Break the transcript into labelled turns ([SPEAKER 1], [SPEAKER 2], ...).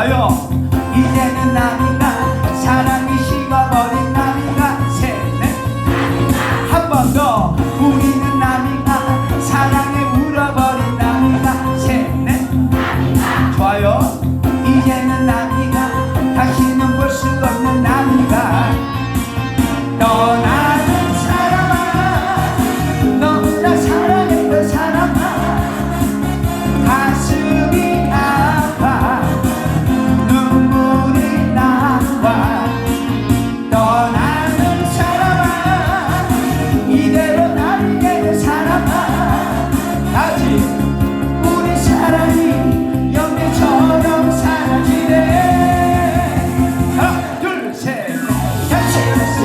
[SPEAKER 1] 아야 이제는 나이가 사랑이 식어버린 나이가 세네. 한 번 더. 우리는 나이가 사랑에 울어버린 나이가 세네. 좋아요. 이제는 나이가 다시는 볼 수 없는 나이가 너